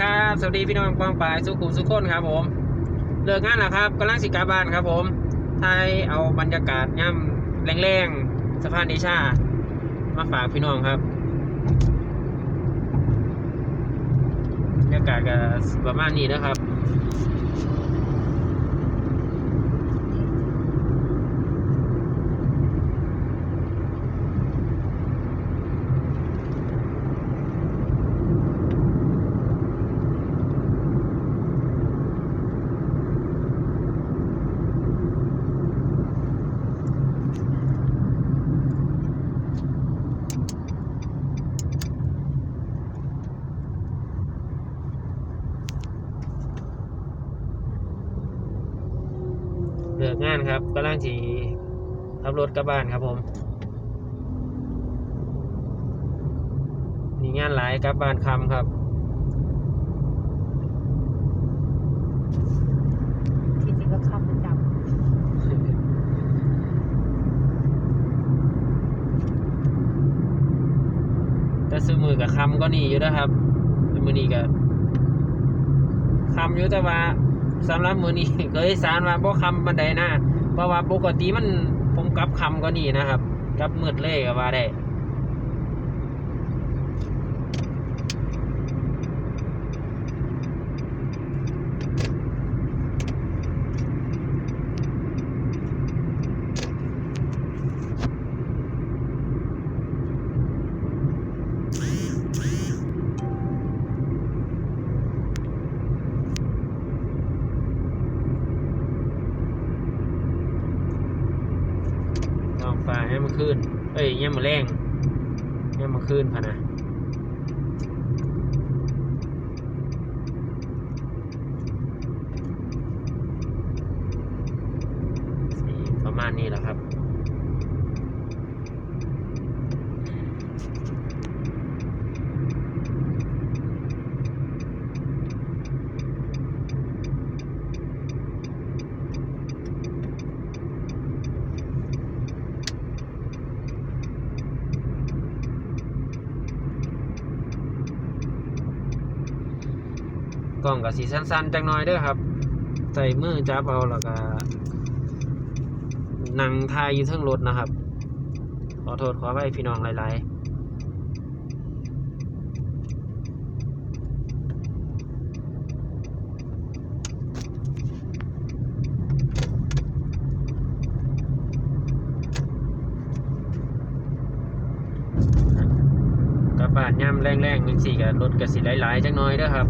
ครับ สวัสดีพี่น้องกองปลายสุขุมสุขคนครับผมเลิกงานแล้วครับกำลังสิกาบ้านครับผมไทยเอาบรรยากาศย่ำแรงๆสะพานเดชา มาฝากพี่น้องครับบรรยากาศก็ประมาณนี้นะครับ เลิกงานครับกำลังจีขับรถกลับบ้านครับผมมีงานหลายกลับบ้านคำครับที่จริงก็ขับประจแต่ซื้อมือกับคำก็หนีอยู่นะครับมือนี้กับคำอยู่แต่ว่า สำหรับมือนี้เคยสารว่าบ่คำบันไดนะเพราะว่าปกติมันผมกลับคำก็นี่นะครับกลับมืดเลยก็ว่าได้ ท้อง ฟ้าให้มันขึ้น เอ้ยเนี่ยมาแรงเงี้ยมาขึ้นพะนะประมาณนี้แหละครับ กล้องกับสีสั้นๆจังน้อยเด้วยครับใส่มือจับเอาแล้วก็นั่งทายอยู่เทั้งรถนะครับ ขอโทษขอไว้พี่น้องหลายๆกระบาดย่ำแรงๆยังสี่กับรถกับสีหลายๆจังน้อยเด้วยครับ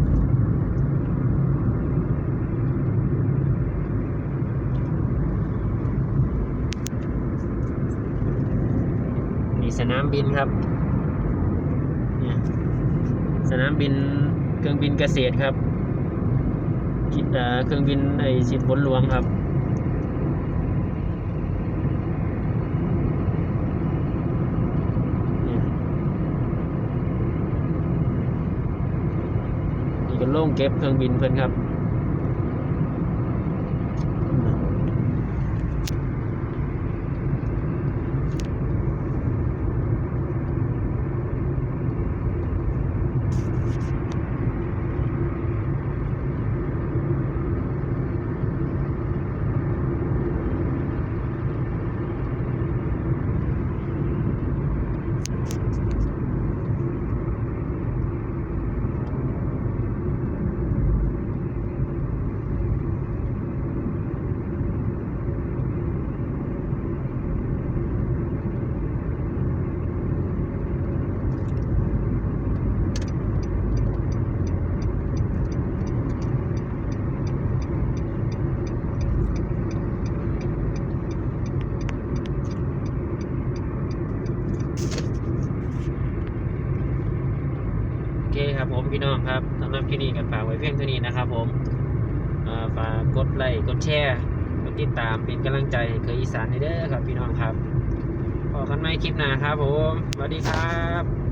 สนามบินครับเนี่ยสนามบินเครื่องบินเกษตรครับคิดเครื่องบินไอสิทธิ์บนหลวงครับนี่ก็โล่งเก็บเครื่องบินเพื่อนครับ เคครับผมพี่น้องครับสำหรับที่นี่ก็ฝากไว้เพียงเท่านี้นะครับ ผมฝากกดไลค์กดแชร์กดติดตามเป็นกำลังใจให้เคยอีสานให้เด้อครับพี่น้องครับพอกันไหม่คลิปหน้าครับผมสวัสดีครับ